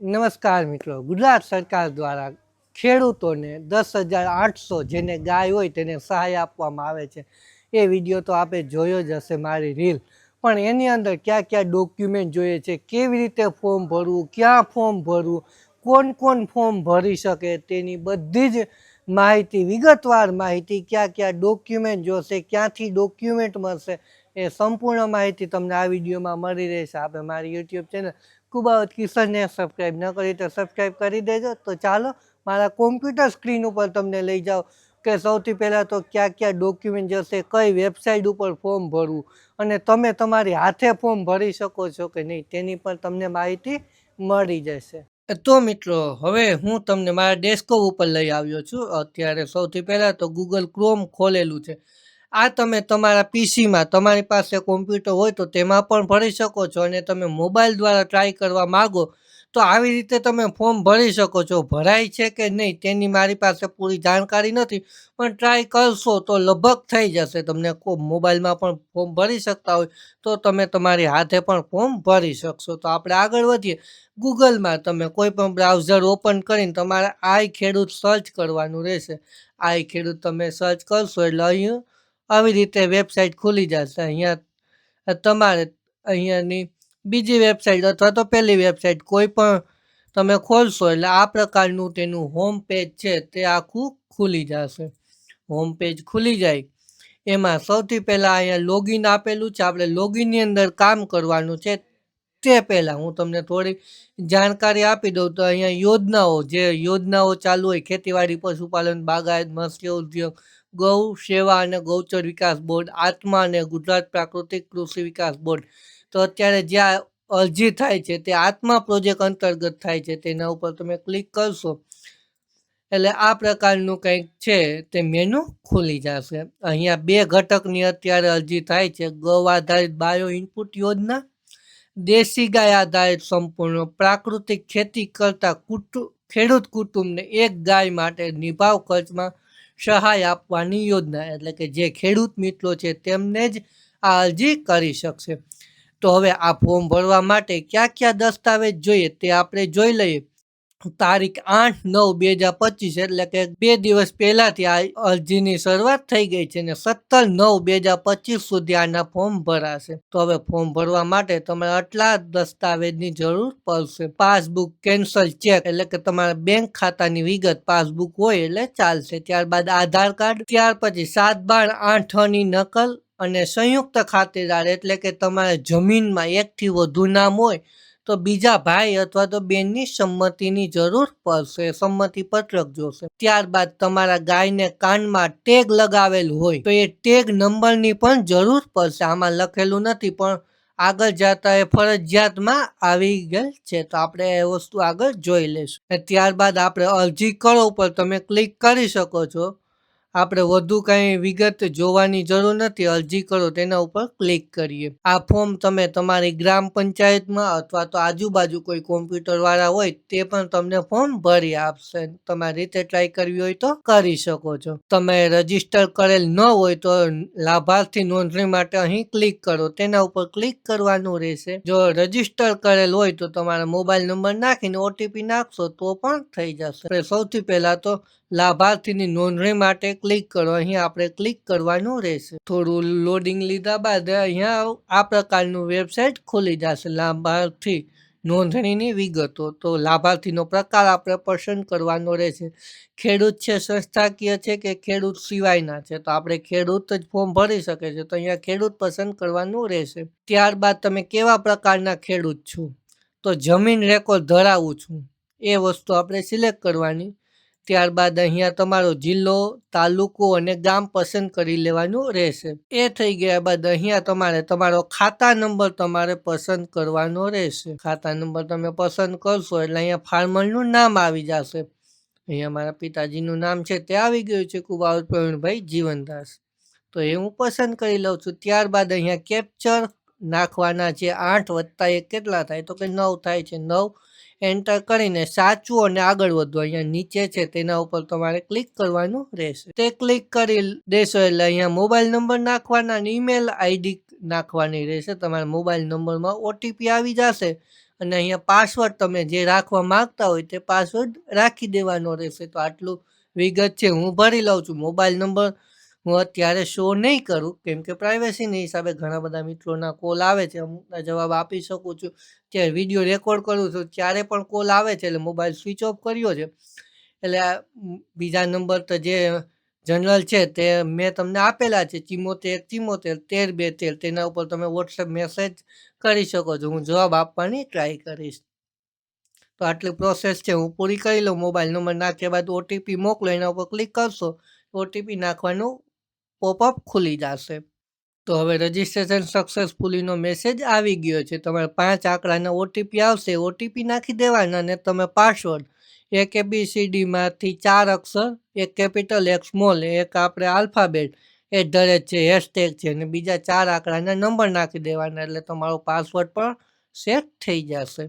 નમસ્કાર મિત્રો. ગુજરાત સરકાર દ્વારા ખેડૂતોને દસ હજાર આઠસો જેને ગાય હોય તેને સહાય આપવામાં આવે છે. એ વીડિયો તો આપે જોયો જ હશે મારી રીલ. પણ એની અંદર કયા કયા ડોક્યુમેન્ટ જોઈએ છે, કેવી રીતે ફોર્મ ભરવું, ક્યાં ફોર્મ ભરવું, કોણ કોણ ફોર્મ ભરી શકે તેની બધી જ માહિતી, વિગતવાર માહિતી કયા કયા ડોક્યુમેન્ટ જોશે, ક્યાંથી ડોક્યુમેન્ટ મળશે એ સંપૂર્ણ માહિતી તમને આ વિડીયોમાં મળી રહેશે. આપણે મારી યુટ્યુબ ચેનલ કુબાવત કિશનને સબસ્ક્રાઈબ ન કરી તો સબસ્ક્રાઈબ કરી દેજો. તો ચાલો, મારા કોમ્પ્યુટર સ્ક્રીન ઉપર તમને લઈ જાઓ કે સૌથી પહેલાં તો ક્યાં ક્યાં ડોક્યુમેન્ટ જશે, કઈ વેબસાઇટ ઉપર ફોર્મ ભરવું અને તમે તમારી હાથે ફોર્મ ભરી શકો છો કે નહીં, તેની પણ તમને માહિતી મળી જશે. તો મિત્રો, હવે હું તમને મારા ડેસ્કો ઉપર લઈ આવ્યો છું. અત્યારે સૌથી પહેલાં તો ગૂગલ ક્રોમ ખોલેલું છે. આ તમે તમારા પીસીમાં તમારી પાસે કોમ્પ્યુટર હોય તો તેમાં પણ ભરી શકો છો અને તમે મોબાઈલ દ્વારા ટ્રાય કરવા માગો તો આવી રીતે તમે ફોર્મ ભરી શકો છો. ભરાય છે કે નહીં તેની મારી પાસે પૂરી જાણકારી નથી, પણ ટ્રાય કરશો તો લગભગ થઈ જશે. તમને મોબાઈલમાં પણ ફોર્મ ભરી શકતા હોય તો તમે તમારી હાથે પણ ફોર્મ ભરી શકશો. તો આપણે આગળ વધીએ. ગૂગલમાં તમે કોઈ પણ બ્રાઉઝર ઓપન કરીને તમારે આઈ ખેડૂત સર્ચ કરવાનું રહેશે. આઈ ખેડૂત તમે સર્ચ કરશો એટલે અહીં આવી રીતે વેબસાઇટ ખુલી જશે. અહીંયા તમારે અહીંયાની બીજી વેબસાઇટ અથવા તો પહેલી વેબસાઇટ કોઈ પણ તમે ખોલશો એટલે આ પ્રકારનું તેનું હોમ પેજ છે તે આખું ખુલી જશે. હોમ પેજ ખુલી જાય. એમાં સૌથી પહેલાં અહીંયા લોગિન આપેલું છે. આપણે લોગિનની અંદર કામ કરવાનું છે તે પહેલાં હું તમને થોડી જાણકારી આપી દઉં તો અહીંયા યોજનાઓ, જે યોજનાઓ ચાલુ હોય ખેતીવાડી, પશુપાલન, બાગાયત, મત્સ્ય ઉદ્યોગ ગૌ સેવા અને ગૌચર વિકાસ બોર્ડ, આત્મા અને ગુજરાત પ્રાકૃતિક કૃષિ વિકાસ બોર્ડ. તો અત્યારે જ્યાં અરજી થાય છે તે આત્મા પ્રોજેક્ટ અંતર્ગત થાય છે તેના ઉપર તમે ક્લિક કરશો. એટલે આ પ્રકારનું કંઈક છે તે મેનુ ખુલી જશે. અહીંયા બે ઘટકની અત્યારે અરજી થાય છે. ગૌ આધારિત બાયો ઇનપુટ યોજના, દેશી ગાય આધારિત સંપૂર્ણ પ્રાકૃતિક ખેતી કરતા કુટુંબ ખેડૂત કુટુંબને એક ગાય માટે નિભાવ ખર્ચમાં સહાય આપવાની યોજના, એટલે કે જે ખેડૂત મિત્રો છે તેમને જ આ અરજી કરી શકશે. તો હવે આ ફોર્મ ભરવા માટે કયા કયા દસ્તાવેજ જોઈએ તે આપણે જોઈ લઈએ. તારીખ આઠ નવ બે હજાર પચીસ એટલે કે બે દિવસ પહેલાંથી આ અરજીની શરૂઆત થઈ ગઈ છે ને સત્તર નવ બે હજાર પચીસ સુધી આના ફોર્મ ભરાશે. તો હવે ફોર્મ ભરવા માટે તમારે આટલા દસ્તાવેજની જરૂર પડશે. પાસબુક કેન્સલ ચેક એટલે કે તમારા બેંક ખાતાની વિગત પાસબુક હોય એટલે ચાલશે. ત્યારબાદ આધાર કાર્ડ, ત્યાર પછી સાત બાર આઠની નકલ અને સંયુક્ત ખાતેદાર એટલે કે તમારે જમીનમાં એકથી વધુ નામ હોય તો બીજા ભાઈ અથવા તો બેનની સંમતિની જરૂર પડશે. સંમતિ પત્રક જોશે. ત્યારબાદ તમારા ગાયને કાનમાં ટેગ લગાવેલ હોય તો એ ટેગ નંબરની પણ જરૂર પડશે. આમાં લખેલું નથી, પણ આગળ જતા એ ફરજિયાતમાં આવી ગયેલ છે. તો આપણે એ વસ્તુ આગળ જોઈ લઈશું. ત્યારબાદ આપણે અરજી કરો ઉપર તમે ક્લિક કરી શકો છો. આપણે વધુ કાંઈ વિગત જોવાની જરૂર નથી. અરજી કરો તેના ઉપર ક્લિક કરીએ. આ ફોર્મ તમે તમારી ગ્રામ પંચાયતમાં અથવા તો આજુબાજુ કોઈ કોમ્પ્યુટરવાળા હોય તે પણ તમને ફોર્મ ભરી આપશે. તમારી રીતે ટ્રાય કરવી હોય તો કરી શકો છો. તમે રજિસ્ટર કરેલ ન હોય તો લાભાર્થી નોંધણી માટે અહીં ક્લિક કરો. તેના ઉપર ક્લિક કરવાનું રહેશે. જો રજિસ્ટર કરેલ હોય તો તમારા મોબાઈલ નંબર નાખીને ઓટીપી નાખશો તો પણ થઈ જશે. સૌથી પહેલાં તો લાભાર્થીની નોંધણી માટે ક્લિક કરો. અહીં આપણે ક્લિક કરવાનું રહેશે. થોડું લોડિંગ લીધા બાદ અહીંયા આ પ્રકારનું વેબસાઇટ ખોલી જશે. લાભાર્થી નોંધણીની વિગતો. તો લાભાર્થીનો પ્રકાર આપણે પસંદ કરવાનો રહેશે. ખેડૂત છે, સંસ્થાકીય છે કે ખેડૂત સિવાયના છે? તો આપણે ખેડૂત જ ફોર્મ ભરી શકે છે તો અહીંયા ખેડૂત પસંદ કરવાનું રહેશે. ત્યારબાદ તમે કેવા પ્રકારના ખેડૂત છો? તો જમીન રેકોર્ડ ધરાવું છું. એ વસ્તુ આપણે સિલેક્ટ કરવાની. ત્યારબાદ અહીંયા તમારો જિલ્લો, તાલુકો અને ગામ પસંદ કરી લેવાનું રહેશે. એ થઈ ગયા બાદ અહીંયા તમારે, તમારો ખાતા નંબર તમારે પસંદ કરવાનો રહેશે. ખાતા નંબર તમે પસંદ કરશો એટલે અહીંયા ફાર્મરનું નામ આવી જશે. અહીંયા મારા પિતાજીનું નામ છે તે આવી ગયું છે કુબાવર પ્રવીણભાઈ જીવનદાસ. તો એ હું પસંદ કરી લઉં છું. ત્યારબાદ અહીંયા કેપ્ચર નાખવાના છે. આઠ વત્તા એક કેટલા થાય? તો કે નવ થાય છે. નવ એન્ટર કરીને સાચું અને આગળ વધવું અહીંયા નીચે છે, તેના ઉપર તમારે ક્લિક કરવાનું રહેશે. તે ક્લિક કરી દેશો એટલે અહીંયા મોબાઈલ નંબર નાખવાના અને ઈમેલ આઈડી નાખવાની રહેશે. તમારા મોબાઈલ નંબરમાં ઓટીપી આવી જશે અને અહીંયા પાસવર્ડ તમે જે રાખવા માંગતા હોય તે પાસવર્ડ રાખી દેવાનો રહેશે. તો આટલું વિગત છે. હું ભરી લઉં છું. મોબાઈલ નંબર હું અત્યારે શો નહીં કરું, કેમ કે પ્રાઇવેસીના હિસાબે ઘણા બધા મિત્રોના કોલ આવે છે, અમુકના જવાબ આપી શકું છું. ત્યારે વીડિયો રેકોર્ડ કરું છું, ત્યારે પણ કોલ આવે છે, એટલે મોબાઈલ સ્વિચ ઓફ કર્યો છે. એટલે બીજા નંબર તો જે જનરલ છે તે મેં તમને આપેલા છે, ચિમોતેર ચિમોતેર, તેર બે તેર તેના ઉપર તમે વોટ્સએપ મેસેજ કરી શકો છો. હું જવાબ આપવાની ટ્રાય કરીશ. તો આટલી પ્રોસેસ છે, હું પૂરી કરી લઉં. મોબાઈલ નંબર નાખ્યા બાદ ઓટીપી મોકલો, એના ઉપર ક્લિક કરશો ઓટીપી નાખવાનું પોપઅપ ખુલી જશે. તો હવે રજિસ્ટ્રેશન સક્સેસફુલીનો મેસેજ આવી ગયો છે. તમારે પાંચ આંકડાના ઓટીપી આવશે. ઓટીપી નાખી દેવાના અને તમે પાસવર્ડ એક એબીસીડીમાંથી ચાર અક્ષર, એક કેપિટલ, એક સ્મોલ, એક આપણે આલ્ફાબેટ એટ ધ રેટ છે હેશટેગ છે અને બીજા ચાર આંકડાના નંબર નાખી દેવાના એટલે તમારો પાસવર્ડ પણ સેટ થઈ જશે.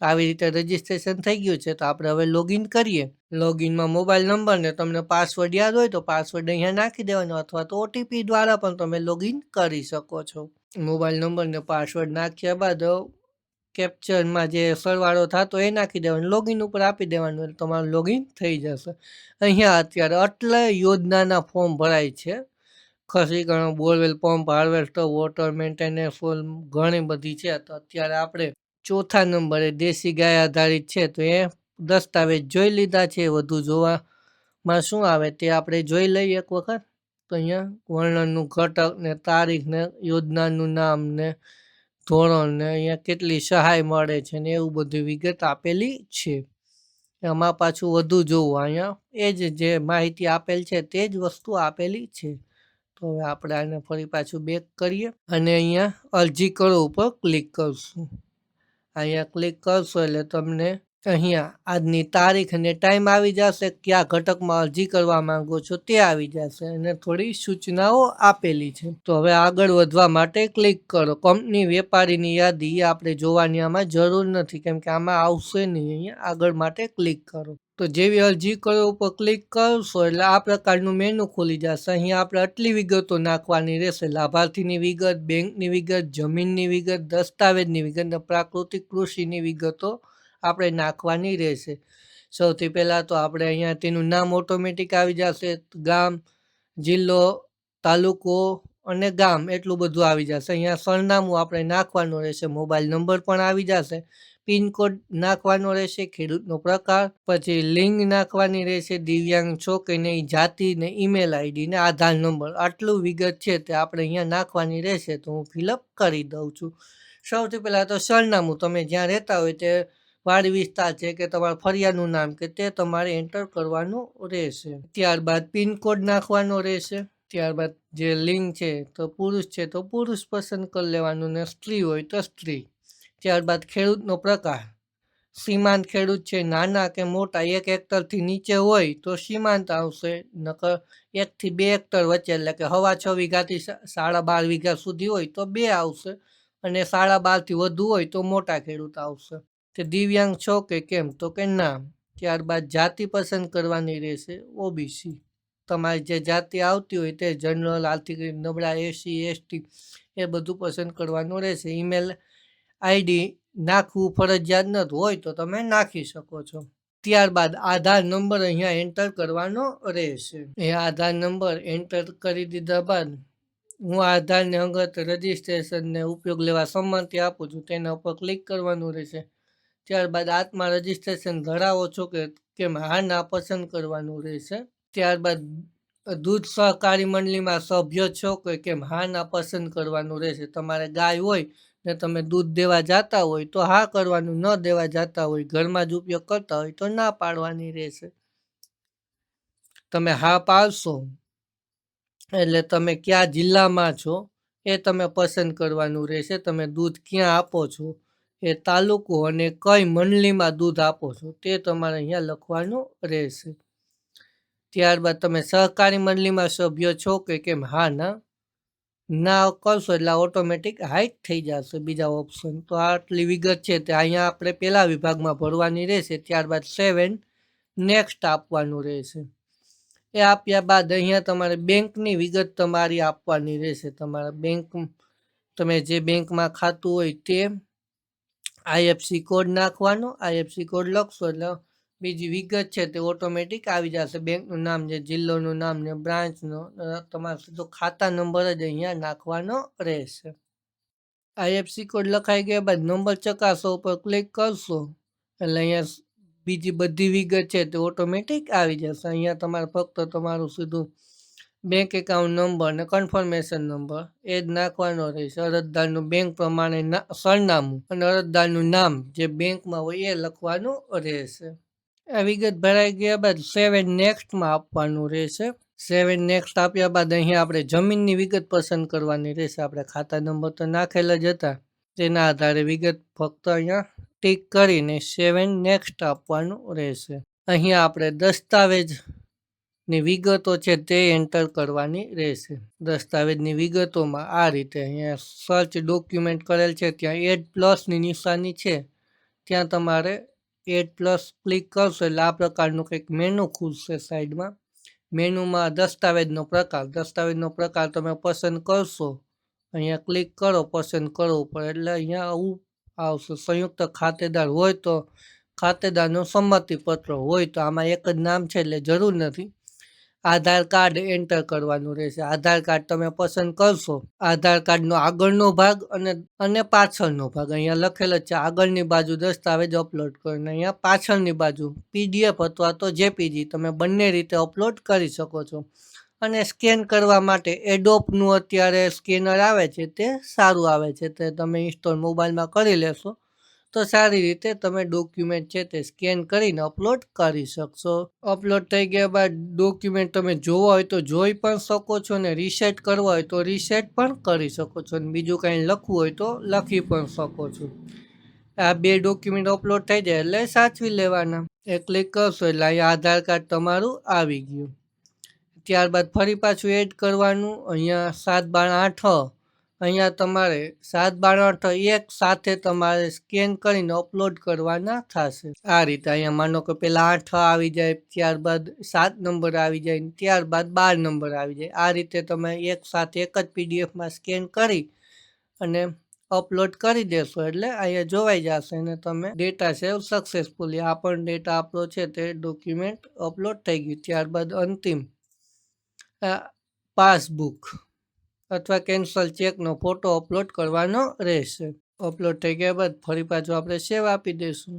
આવી રીતે રજીસ્ટ્રેશન થઈ ગયું છે. તો આપણે હવે લોગિન કરીએ. લોગિનમાં મોબાઈલ નંબર ને તમને પાસવર્ડ યાદ હોય તો પાસવર્ડ અહીંયા નાખી દેવાનો અથવા તો ઓટીપી દ્વારા પણ તમે લોગિન કરી શકો છો. મોબાઈલ નંબર ને પાસવર્ડ નાખ્યા બાદ કેપ્ચરમાં જે સરવાળો થતો એ નાખી દેવાનો. લોગિન ઉપર આપી દેવાનું એટલે તમારું લોગિન થઈ જશે. અહીંયા અત્યારે આટલા યોજનાના ફોર્મ ભરાય છે. ખસીકરણ borewell pump harvester water maintenance ઘણી બધી છે. તો અત્યારે આપણે ચોથા નંબરે દેશી ગાય આધારિત છે, તો એ દસ્તાવેજ જોઈ લીધા છે વધુ જોવામાં શું આવે તે આપણે જોઈ લઈએ એક વખત. તો અહીંયા વર્ણનનું ઘટક ને તારીખ ને યોજનાનું નામ ને ધોરણ ને અહીંયા કેટલી સહાય મળે છે ને એવું બધું વિગત આપેલી છે. એમાં પાછું વધુ જોવું, અહીંયા એ જ જે માહિતી આપેલ છે તે જ વસ્તુ આપેલી છે. તો હવે આપણે આને ફરી પાછું બેક કરીએ અને અહીંયા અરજી કરો ઉપર ક્લિક કરશું. અહીંયા ક્લિક કરશો એટલે તમને અહીંયા આજની તારીખ અને ટાઈમ આવી જશે, કયા ઘટકમાં અરજી કરવા માંગો છો તે આવી જશે અને થોડી સૂચનાઓ આપેલી છે. તો હવે આગળ વધવા માટે ક્લિક કરો. કંપની વેપારીની યાદી આપણે જોવાની આમાં જરૂર નથી, કેમ કે આમાં આવશે નહીં. અહીંયા આગળ માટે ક્લિક કરો. તો જેવી અરજી કરો ઉપર ક્લિક કરશો એટલે આ પ્રકારનું મેનુ ખુલી જશે. અહીંયા આપણે આટલી વિગતો નાખવાની રહેશે. લાભાર્થીની વિગત, બેંકની વિગત, જમીનની વિગત, દસ્તાવેજની વિગત અને પ્રાકૃતિક કૃષિની વિગતો આપણે નાખવાની રહેશે. સૌથી પહેલાં તો આપણે અહીંયા તેનું નામ ઓટોમેટિક આવી જશે. ગામ, જિલ્લો, તાલુકો અને ગામ એટલું બધું આવી જશે. અહીંયા સરનામું આપણે નાખવાનું રહેશે. મોબાઈલ નંબર પણ આવી જશે. પિનકોડ નાખવાનો રહેશે, ખેડૂતનો પ્રકાર, પછી લિંક નાખવાની રહેશે, દિવ્યાંગ છો કે નહીં, જાતિ ને ઈમેલ આઈડી ને આધાર નંબર. આટલું વિગત છે તે આપણે અહીંયા નાખવાની રહેશે, તો હું ફિલઅપ કરી દઉં છું. સૌથી પહેલાં તો સરનામું. તમે જ્યાં રહેતા હોય તે વાડ વિસ્તાર છે કે તમારા ફરિયાદનું નામ કે તે તમારે એન્ટર કરવાનું રહેશે. ત્યારબાદ પિનકોડ નાખવાનો રહેશે. ત્યારબાદ જે લિંક છે, તો પુરુષ છે, તો પુરુષ પસંદ કરી લેવાનું ને સ્ત્રી હોય તો સ્ત્રી. ત્યારબાદ ખેડૂતનો પ્રકાર. સીમાંત ખેડૂત છે, નાના કે મોટા, એક હેક્ટરથી નીચે હોય તો સીમાંત આવશે, નકર એકથી બે હેક્ટર વચ્ચે, એટલે કે હવા છ વીઘાથી સાડા બાર વીઘા સુધી હોય તો બે આવશે અને સાડા બારથી વધુ હોય તો મોટા ખેડૂત આવશે. તે દિવ્યાંગ છો કે કેમ? તો કે ના ત્યારબાદ જાતિ પસંદ કરવાની રહેશે, ઓબીસી. તમારી જે જાતિ આવતી હોય તે જનરલ, આર્થિક નબળા, એસી, એસટી એ બધું પસંદ કરવાનું રહેશે. ઈમેલ આઈડી નાખવું ફરજિયાત નથી હોય તો તમે નાખી શકો છો. ત્યારબાદ આધાર નંબર અહીંયા એન્ટર કરવાનો રહેશે. એ આધાર નંબર એન્ટર કરી દીધા બાદ હું આધારને અંગત રજિસ્ટ્રેશનને ઉપયોગ લેવા સંમતિ આપું છું, તેના ઉપર ક્લિક કરવાનું રહેશે. ત્યારબાદ આત્મા રજિસ્ટ્રેશન ધરાવો છો કે કેમ હા, ના, પસંદ કરવાનું રહેશે. ત્યારબાદ દૂધ સહકારી મંડળીમાં સભ્ય છો કે કેમ હા, ના, પસંદ કરવાનું રહેશે. તમારે ગાય હોય ને તમે દૂધ દેવા જતા હોય તો હા કરવાનું, ન દેવા જતા હોય, ઘરમાં જ ઉપયોગ કરતા હોય તો ના પાડવાની રહેશે. તમે હા પાડશો એટલે તમે કયા જિલ્લામાં છો એ તમે પસંદ કરવાનું રહેશે. તમે દૂધ ક્યાં આપો છો એ તાલુકો અને કઈ મંડળીમાં દૂધ આપો છો તે તમારે અહીંયા લખવાનું રહેશે. ત્યારબાદ તમે સહકારી મંડળીમાં સભ્ય છો કે કેમ? હા ના. ના, કરશો એટલે ઓટોમેટિક હાઈટ થઈ જશે બીજા ઓપ્શન તો આટલી વિગત છે તે અહીંયા આપણે પહેલા વિભાગમાં ભરવાની રહેશે, ત્યારબાદ સેવન નેક્સ્ટ આપવાનું રહેશે. એ આપ્યા બાદ અહીંયા તમારે બેંકની વિગત તમારી આપવાની રહેશે. તમારા બેંક, તમે જે બેંકમાં ખાતું હોય તે આઈએફસી કોડ નાખવાનો. આઈએફસી કોડ લખશો એટલે બીજી વિગત છે તે ઓટોમેટિક આવી જશે. બેંકનું નામ છે, જિલ્લોનું નામ ને બ્રાન્ચનો તમારે સીધો ખાતા નંબર જ અહીંયા નાખવાનો રહેશે. આઈએફસી કોડ લખાઈ ગયા બાદ નંબર ચકાસો, ઉપર ક્લિક કરશો, એટલે અહીંયા બીજી બધી વિગત છે તે ઓટોમેટિક આવી જશે. અહીંયા તમારે ફક્ત તમારું સીધું બેંક એકાઉન્ટ નંબર ને કન્ફર્મેશન નંબર એ જ નાખવાનો રહેશે. અરજદારનું બેંક પ્રમાણે સરનામું અને અરજદારનું નામ જે બેંકમાં હોય એ લખવાનું રહેશે. વિગત ભરાઈ ગયા બાદ સેવન નેક્સ્ટમાં આપવાનું રહેશે. સેવન નેક્સ્ટ આપ્યા બાદ અહીંયા આપણે જમીનની વિગત પસંદ કરવાની રહેશે. આપણે ખાતા નંબર તો નાખેલા જ હતા. તેના આધારે વિગત ફક્ત અહીંયા ટીક કરીને સેવન નેક્સ્ટ આપવાનું રહેશે. અહીંયા આપણે દસ્તાવેજની વિગતો છે તે એન્ટર કરવાની રહેશે. દસ્તાવેજની વિગતોમાં આ રીતે અહીંયા સર્ચ ડોક્યુમેન્ટ કરેલ છે. ત્યાં એડ પ્લસની નિશાની છે. ત્યાં તમારે એડ પ્લસ ક્લિક કરશો એટલે આ પ્રકારનું કંઈક મેનુ ખુલશે સાઈડમાં મેનુમાં દસ્તાવેજનો પ્રકાર. દસ્તાવેજનો પ્રકાર તમે પસંદ કરશો, અહીંયા ક્લિક કરો, પસંદ કરો ઉપર એટલે અહીંયા આવું આવશે. સંયુક્ત ખાતેદાર હોય તો, ખાતેદારનું સંમતિપત્ર હોય તો આમાં એક જ નામ છે એટલે જરૂર નથી. આધાર કાર્ડ એન્ટર કરવાનું રહેશે. આધાર કાર્ડ તમે પસંદ કરશો, આધાર કાર્ડનો આગળનો ભાગ અને અને પાછળનો ભાગ. અહીંયા લખેલો છે, આગળની બાજુ દસ્તાવેજ અપલોડ કરો અહીંયા પાછળની બાજુ પીડીએફ અથવા તો જેપીજી તમે બંને રીતે અપલોડ કરી શકો છો. અને સ્કેન કરવા માટે એડોપનું અત્યારે સ્કેનર આવે છે, તે સારું આવે છે, તે તમે ઇન્સ્ટોલ મોબાઈલમાં કરી લેશો. તો સારી રીતે તમે ડોક્યુમેન્ટ છે તે સ્કેન કરીને અપલોડ કરી શકશો. અપલોડ થઈ ગયા બાદ ડોક્યુમેન્ટ તમે જોવા હોય તો જોઈ પણ શકો છો ને રીસેટ કરવા હોય તો રીસેટ પણ કરી શકો છો અને બીજું કાંઈ લખવું હોય તો લખી પણ શકો છો. આ બે ડોક્યુમેન્ટ અપલોડ થઈ જાય એટલે સાચવી લેવાના. એ ક્લિક કરશો એટલે અહીંયા આધાર કાર્ડ તમારું આવી ગયું. ત્યારબાદ ફરી પાછું એડ કરવાનું. અહીંયા સાત બાર આઠ અહીંયા તમારે સાત બાર આઠ એક સાથે તમારે સ્કેન કરીને અપલોડ કરવાના થશે. આ રીતે અહીંયા માનો કે પહેલાં આઠ આવી જાય, ત્યારબાદ સાત નંબર આવી જાય ત્યારબાદ બાર નંબર આવી જાય. આ રીતે તમે એક સાથે એક જ પીડીએફમાં સ્કેન કરી અને અપલોડ કરી દેશો એટલે અહીંયા જોવાઈ જશે અને તમે ડેટા સેવ સક્સેસફુલી આ પણ ડેટા આપણો છે તે ડોક્યુમેન્ટ અપલોડ થઈ ગયું. ત્યારબાદ અંતિમ પાસબુક અથવા કેન્સલ ચેકનો ફોટો અપલોડ કરવાનો રહેશે. અપલોડ થઈ ગયા બાદ ફરી પાછું આપણે સેવ આપી દઈશું.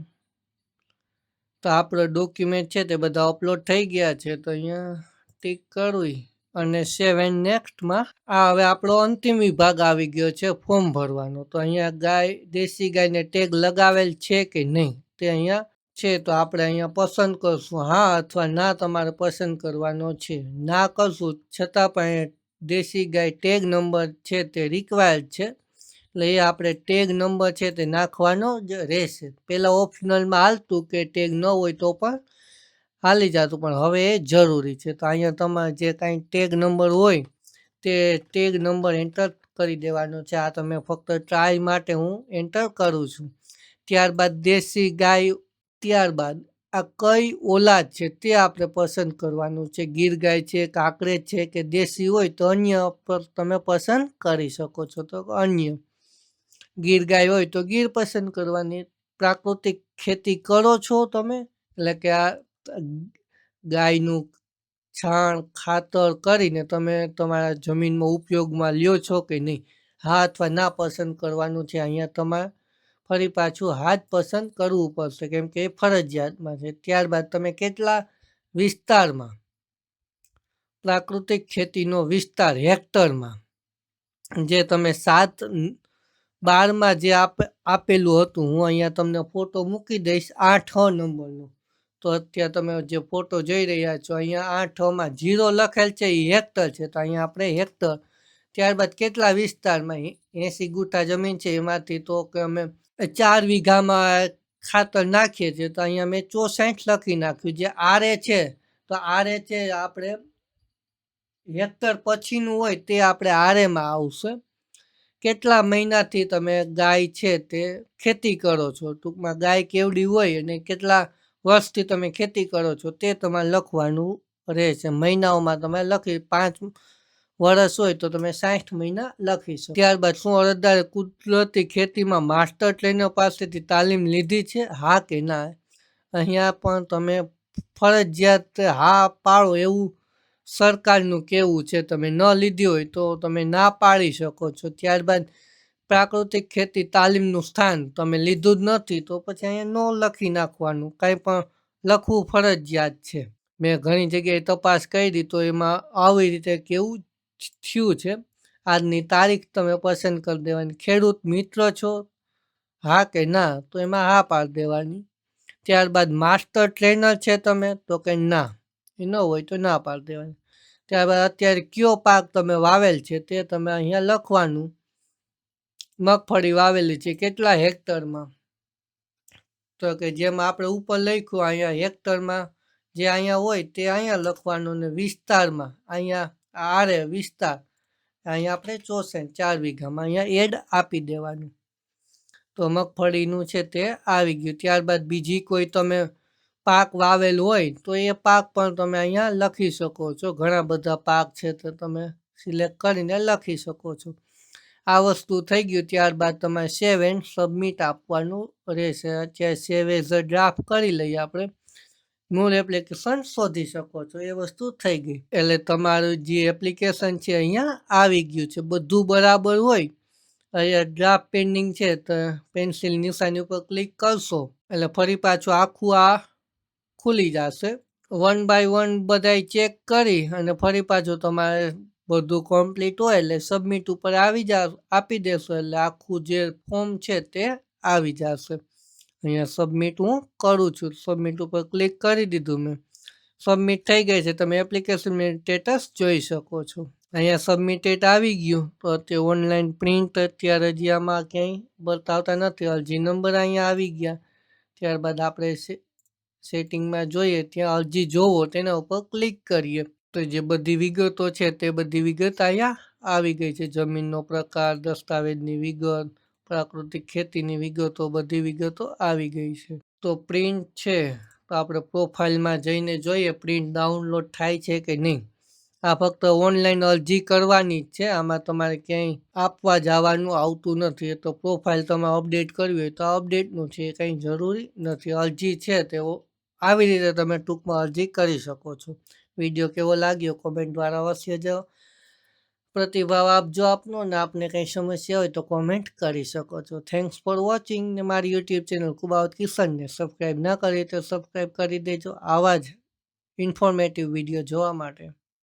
તો આપણો ડોક્યુમેન્ટ છે તે બધા અપલોડ થઈ ગયા છે. તો અહીંયા ટીક કરવી અને સેવ એન્ડ નેક્સ્ટમાં આ હવે આપણો અંતિમ વિભાગ આવી ગયો છે ફોર્મ ભરવાનો. તો અહીંયા ગાય, દેશી ગાયને ટેગ લગાવેલ છે કે નહીં તે અહીંયા છે. તો આપણે અહીંયા પસંદ કરશું. હા અથવા ના તમારે પસંદ કરવાનો છે. ના કરશું છતાં પણ દેશી ગાય ટેગ નંબર છે તે રિક્વાયર્ડ છે. એટલે એ આપણે ટેગ નંબર છે તે નાખવાનો જ રહેશે. પહેલાં ઓપ્શનલમાં હાલતું કે ટેગ ન હોય તો પણ હાલી જતું, પણ હવે એ જરૂરી છે. તો અહીંયા તમારે જે કાંઈ ટેગ નંબર હોય તે ટેગ નંબર એન્ટર કરી દેવાનો છે. આ તમે ફક્ત ટ્રાય માટે હું એન્ટર કરું છું. ત્યારબાદ દેશી ગાય ત્યારબાદ આ કઈ ઓલાદ છે તે આપણે પસંદ કરવાનું છે? ગીર ગાય છે કાંકરેજ છે કે દેશી હોય તો અન્ય પર તમે પસંદ કરી શકો છો. તો અન્ય ગીર ગાય હોય તો ગીર પસંદ કરવાની. પ્રાકૃતિક ખેતી કરો છો તમે? એટલે કે આ ગાયનું છાણ, ખાતર કરીને તમે તમારા જમીનમાં ઉપયોગમાં લ્યો છો કે નહીં? હા અથવા ના પસંદ કરવાનું છે? અહીંયા તમારે ફરી પાછું હાથ પસંદ કરવું પડશે, કેમ કે એ ફરજિયાતમાં છે. ત્યારબાદ તમે કેટલા વિસ્તારમાં? પ્રાકૃતિક ખેતીનો વિસ્તાર હેક્ટરમાં, જે તમે સાત બારમાં જે આપ, આપેલું હતું, હું અહીંયા તમને ફોટો મૂકી દઈશ આઠ નંબરનો. તો અત્યારે તમે જે ફોટો જોઈ રહ્યા છો, અહીંયા આઠમાં જીરો લખેલ છે એ હેક્ટર છે. તો અહીંયા આપણે હેક્ટર, ત્યારબાદ કેટલા વિસ્તારમાં એંસી ગુઠા જમીન છે એમાંથી તો કે અમે ચાર વીઘામાં ખાતર નાખીએ છીએ, તો અહીંયા મેં ચોસઠ લખી નાખ્યું. જે આરે છે, તો આરે છે આપણે હેક્ટર પછીનું હોય તે આપણે આરેમાં આવશે. કેટલા મહિનાથી તમે ગાય છે તે ખેતી કરો છો? ટૂંકમાં ગાય કેવડી હોય અને કેટલા વર્ષથી તમે ખેતી કરો છો તે તમારે લખવાનું રહેશે. મહિનાઓમાં તમે લખી પાંચ વરસ હોય તો તમે સાઠ મહિના લખી શકો. ત્યારબાદ શું અરજદારે કુદરતી ખેતીમાં માસ્ટર ટ્રેનર પાસેથી તાલીમ લીધી છે? હા કે ના? અહીંયા પણ તમે ફરજિયાત હા પાડો એવું સરકારનું કહેવું છે. તમે ન લીધી હોય તો તમે ના પાડી શકો છો. ત્યારબાદ પ્રાકૃતિક ખેતી તાલીમનું સ્થાન તમે લીધું જ નથી તો પછી અહીંયા ન લખી નાખવાનું. કાંઈ પણ લખવું ફરજિયાત છે. મેં ઘણી જગ્યાએ તપાસ કરી તો એમાં આવી રીતે કેવું થયું છે. આજની તારીખ તમે પસંદ કરી દેવાની. ખેડૂત મિત્ર છો? હા કે ના? તો એમાં હા પાડી દેવાની. ત્યારબાદ માસ્ટર ટ્રેનર છે તમે? તો કે ના. એ ન હોય તો ના પાડી દેવાની. ત્યારબાદ અત્યારે કયો પાક તમે વાવેલ છે તે તમે અહીંયા લખવાનું. મગફળી વાવેલી છે કેટલા હેક્ટરમાં? તો કે જેમ આપણે ઉપર લખ્યું, અહીંયા હેક્ટરમાં જે અહીંયા હોય તે અહીંયા લખવાનું ને વિસ્તારમાં. અહીંયા આરે વિસ્તાર. અહીંયા આપણે ચોસેન ચાર વીઘામાં અહીંયા એડ આપી દેવાનું. તો મગફળીનું છે તે આવી ગયું. ત્યારબાદ બીજી કોઈ તમે પાક વાવેલ હોય તો એ પાક પણ તમે અહીંયા લખી શકો છો. ઘણા બધા પાક છે તો તમે સિલેક્ટ કરીને લખી શકો છો. આ વસ્તુ થઈ ગયું. ત્યારબાદ તમારે સેવ એન્ડ સબમિટ આપવાનું રહેશે. અત્યારે સેવ એઝ અ ડ્રાફ્ટ કરી લઈએ આપણે. મૂળ એપ્લિકેશન શોધી શકો છો. એ વસ્તુ થઈ ગઈ. એટલે તમારું જે એપ્લિકેશન છે અહીંયા આવી ગયું છે. બધું બરાબર હોય, અહીંયા ડ્રાફ્ટ પેન્ડિંગ છે, તો પેન્સિલ નિશાની ઉપર ક્લિક કરશો. એટલે ફરી પાછું આખું આ ખુલી જશે. વન બાય વન બધાય ચેક કરી અને ફરી પાછું તમારે બધું કમ્પ્લીટ હોય એટલે સબમિટ ઉપર આવી જા, આપી દેશો. એટલે આખું જે ફોર્મ છે તે આવી જશે. અહીંયા સબમિટ હું કરું છું. સબમિટ ઉપર ક્લિક કરી દીધું મેં. સબમિટ થઈ ગઈ છે. તમે એપ્લિકેશનની સ્ટેટસ જોઈ શકો છો. અહીંયા સબમિટેડ આવી ગયું. તો તે ઓનલાઈન પ્રિન્ટ અત્યારે હજી આમાં ક્યાંય બતાવતા નથી. અરજી નંબર અહીંયા આવી ગયા. ત્યારબાદ આપણે સેટિંગમાં જોઈએ. ત્યાં અરજી જોવો. તેના ઉપર ક્લિક કરીએ. તો જે બધી વિગતો છે તે બધી વિગત અહીંયા આવી ગઈ છે. જમીનનો પ્રકાર, દસ્તાવેજની વિગત પ્રાકૃતિક ખેતીની વિગતો, બધી વિગતો આવી ગઈ છે. તો પ્રિન્ટ છે. તો આપણે પ્રોફાઇલમાં જઈને જોઈએ પ્રિન્ટ ડાઉનલોડ થાય છે કે નહીં? આ ફક્ત ઓનલાઈન અરજી કરવાની જ છે. આમાં તમારે ક્યાંય આપવા જવાનું આવતું નથી. તો પ્રોફાઇલ તમે અપડેટ કરવી હોય તો અપડેટનું છે. એ કંઈ જરૂરી નથી. અરજી છે તેઓ આવી રીતે તમે ટૂંકમાં અરજી કરી શકો છો. વીડિયો કેવો લાગ્યો? કોમેન્ટ દ્વારા અવશ્ય જાઓ પ્રતિભાવ આપજો આપનો ને આપને કંઈ સમસ્યા હોય તો કોમેન્ટ કરી શકો છો. થેન્ક્સ ફોર વોચિંગ ને મારી યુટ્યુબ ચેનલ કુબાવત કિશનને સબસ્ક્રાઈબ ના કરી તો સબસ્ક્રાઈબ કરી દેજો. આવા જ ઇન્ફોર્મેટિવ વીડિયો જોવા માટે.